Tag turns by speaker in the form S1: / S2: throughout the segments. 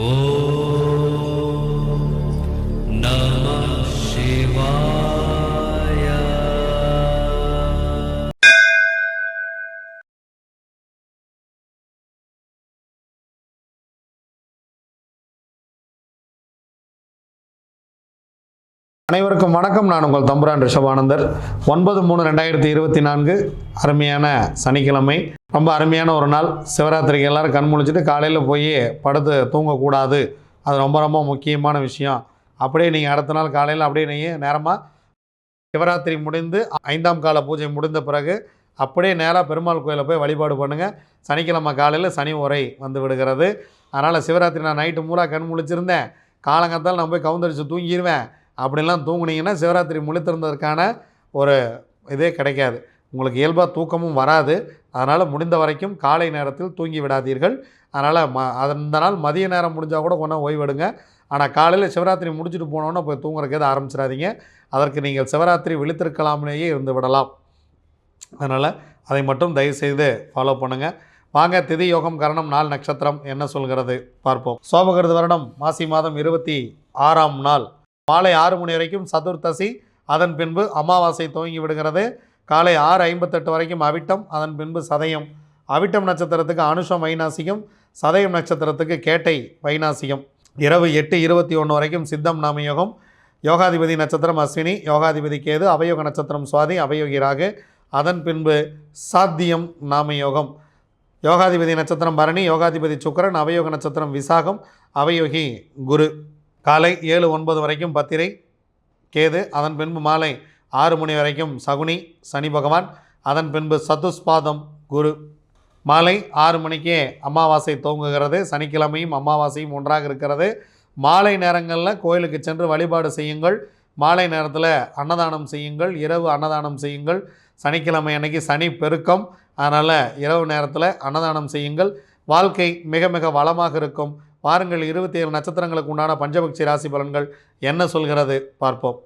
S1: Oh.
S2: அனைவருக்கும் வணக்கம். நான் உங்கள் தம்புரான் ரிஷபானந்தர். ஒன்பது மூணு ரெண்டாயிரத்தி இருபத்தி நான்கு அருமையான சனிக்கிழமை. ரொம்ப அருமையான ஒரு நாள். சிவராத்திரிக்கு எல்லாரும் கண் முழிச்சிட்டு காலையில் போய் படுத்து தூங்கக்கூடாது. அது ரொம்ப ரொம்ப முக்கியமான விஷயம். அப்படியே நீங்கள் அடுத்த நாள் காலையில் அப்படியே நீங்கள் நேரமாக சிவராத்திரி முடிந்து ஐந்தாம் கால பூஜை முடிந்த பிறகு அப்படியே நேராக பெருமாள் கோயிலில் போய் வழிபாடு பண்ணுங்கள் சனிக்கிழமை காலையில் சனி உரை வந்து விடுகிறது. அதனால் சிவராத்திரி நான் நைட்டு மூலாக கண் முழிச்சிருந்தேன். காலங்கத்தால் நான் போய் கவுந்தடிச்சு தூங்கிடுவேன் அப்படிலாம் தூங்குனீங்கன்னா சிவராத்திரி முழித்திருந்ததுக்கான ஒரு இதே கிடைக்காது. உங்களுக்கு இயல்பாக தூக்கமும் வராது. அதனால் முடிந்த வரைக்கும் காலை நேரத்தில் தூங்கி விடாதீர்கள். அதனால் ம அந்த நாள் மதிய நேரம் முடிஞ்சால் கூட கொஞ்சம் ஓய்வெடுங்க ஆனால் காலையில் சிவராத்திரி முடிச்சுட்டு போனோன்னே போய் தூங்குறக்கு எதுவும் ஆரம்பிச்சிடாதீங்க. அதற்கு நீங்கள் சிவராத்திரி விழித்திருக்கலாமலேயே இருந்து விடலாம். அதனால் அதை மட்டும் தயவுசெய்து ஃபாலோ பண்ணுங்கள் வாங்க திதி யோகம் கரணம் நாள் நட்சத்திரம் என்ன சொல்கிறது பார்ப்போம். சோபகிருது வருடம் மாசி மாதம் இருபத்தி ஆறாம் நாள். மாலை ஆறு மணி வரைக்கும் சதுர்த்தசி அதன் பின்பு அமாவாசை துவங்கி விடுகிறது. காலை ஆறு ஐம்பத்தெட்டு வரைக்கும் அவிட்டம் அதன் பின்பு சதயம். அவிட்டம் நட்சத்திரத்துக்கு அனுஷம் வைநாசிகம் சதயம் நட்சத்திரத்துக்கு கேட்டை வைநாசிகம். இரவு எட்டு இருபத்தி ஒன்று வரைக்கும் சித்தம் நாமயோகம். யோகாதிபதி நட்சத்திரம் அஸ்வினி யோகாதிபதி கேது அவயோக நட்சத்திரம் சுவாதி அவயோகி ராகு. அதன் பின்பு சாத்தியம் நாமயோகம். யோகாதிபதி நட்சத்திரம் பரணி யோகாதிபதி சுக்கிரன் அவயோக நட்சத்திரம் விசாகம் அவயோகி குரு. காலை ஏழு ஒன்பது வரைக்கும் பத்திரை கேது அதன் பின்பு மாலை ஆறு மணி வரைக்கும் சகுனி சனி பகவான் அதன் பின்பு சதுஸ்பாதம் குரு. மாலை ஆறு மணிக்கே அமாவாசை துவங்குகிறது சனிக்கிழமையும் அமாவாசையும் ஒன்றாக இருக்கிறது. மாலை நேரங்களில் கோயிலுக்கு சென்று வழிபாடு செய்யுங்கள். மாலை நேரத்தில் அன்னதானம் செய்யுங்கள். இரவு அன்னதானம் செய்யுங்கள். சனிக்கிழமை அன்னைக்கு சனி பெருக்கம். அதனால் இரவு நேரத்தில் அன்னதானம் செய்யுங்கள். வாழ்க்கை மிக மிக வளமாக இருக்கும். வாருங்கள் இருபத்தி ஏழு நட்சத்திரங்களுக்கு உண்டான பஞ்சபக்ஷி ராசி பலன்கள் என்ன சொல்கிறது? பார்ப்போம்.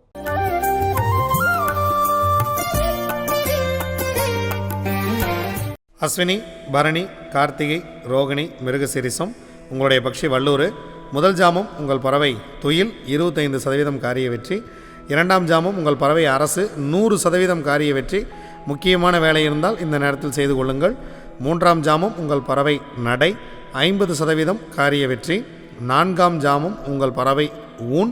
S2: அஸ்வினி பரணி கார்த்திகை ரோகிணி மிருகசிரிசம் உங்களுடைய பக்ஷி வல்லூர். முதல் ஜாமம் உங்கள் பறவை துயில் இருபத்தைந்து சதவீதம் காரிய வெற்றி. இரண்டாம் ஜாமம் உங்கள் பறவை அரசு நூறு சதவீதம் காரிய வெற்றி. முக்கியமான வேலை இருந்தால் இந்த நேரத்தில் செய்து கொள்ளுங்கள். மூன்றாம் ஜாமம் உங்கள் பறவை நடை. ஐம்பது சதவீதம் காரிய வெற்றி நான்காம் ஜாமம் உங்கள் பறவை ஊன்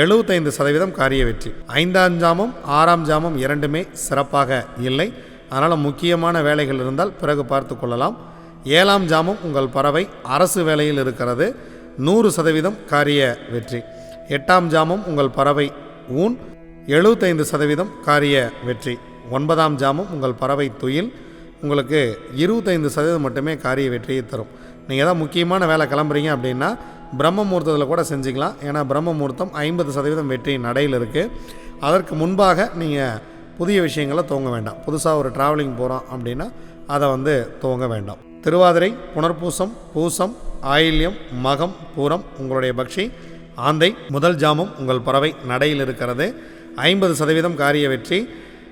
S2: எழுபத்தைந்து சதவீதம் காரிய வெற்றி. ஐந்தாம் ஜாமம் ஆறாம் ஜாமம் இரண்டுமே சிறப்பாக இல்லை. அதனால் முக்கியமான வேலைகள் இருந்தால் பிறகு பார்த்து கொள்ளலாம். ஏழாம் ஜாமம் உங்கள் பறவை அரசு வேலையில் இருக்கிறது நூறு சதவீதம் காரிய வெற்றி. எட்டாம் ஜாமம் உங்கள் பறவை ஊன் எழுபத்தைந்து சதவீதம் காரிய வெற்றி. ஒன்பதாம் ஜாமம் உங்கள் பறவை துயில் உங்களுக்கு இருபத்தைந்து சதவீதம் மட்டுமே காரிய வெற்றியை தரும். நீங்கள் ஏதாவது முக்கியமான வேலை கிளம்புறீங்க அப்படின்னா பிரம்ம முகூர்த்தத்தில் கூட செஞ்சுக்கலாம். ஏன்னா பிரம்ம முகூர்த்தம் ஐம்பது சதவீதம் வெற்றி நடையில் இருக்குது அதற்கு முன்பாக நீங்கள் புதிய விஷயங்களை துவங்க வேண்டாம். புதுசாக ஒரு ட்ராவலிங் போகிறோம் அப்படின்னா அதை வந்து துவங்க வேண்டாம். திருவாதிரை புனர்பூசம் பூசம் ஆயில்யம் மகம் பூரம் உங்களுடைய பக்ஷி ஆந்தை முதல் ஜாமம் உங்கள் பறவை நடையில் இருக்கிறது. ஐம்பது சதவீதம் காரிய வெற்றி.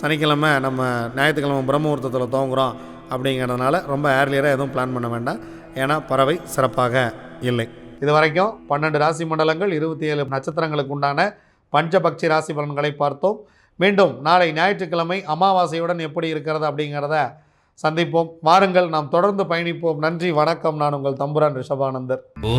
S2: சனிக்கிழமை நம்ம ஞாயிற்றுக்கிழமை பிரம்மமுகூர்த்தத்தில் தோங்குகிறோம் துவங்குறோம் அப்படிங்கிறதுனால ரொம்ப ஏர்லியராக எதுவும் பிளான் பண்ண வேண்டாம். ஏன்னா பறவை சிறப்பாக இல்லை. இது வரைக்கும் பன்னெண்டு ராசி மண்டலங்கள் இருபத்தி ஏழு நட்சத்திரங்களுக்கு உண்டான பஞ்சபக்ஷி ராசி பலன்களை பார்த்தோம். மீண்டும் நாளை ஞாயிற்றுக்கிழமை அமாவாசையுடன் எப்படி இருக்கிறது அப்படிங்கிறத சந்திப்போம். வாருங்கள் நாம் தொடர்ந்து பயணிப்போம். நன்றி வணக்கம். நான் உங்கள் தம்புரான் ரிஷபானந்தர்.
S1: ஓ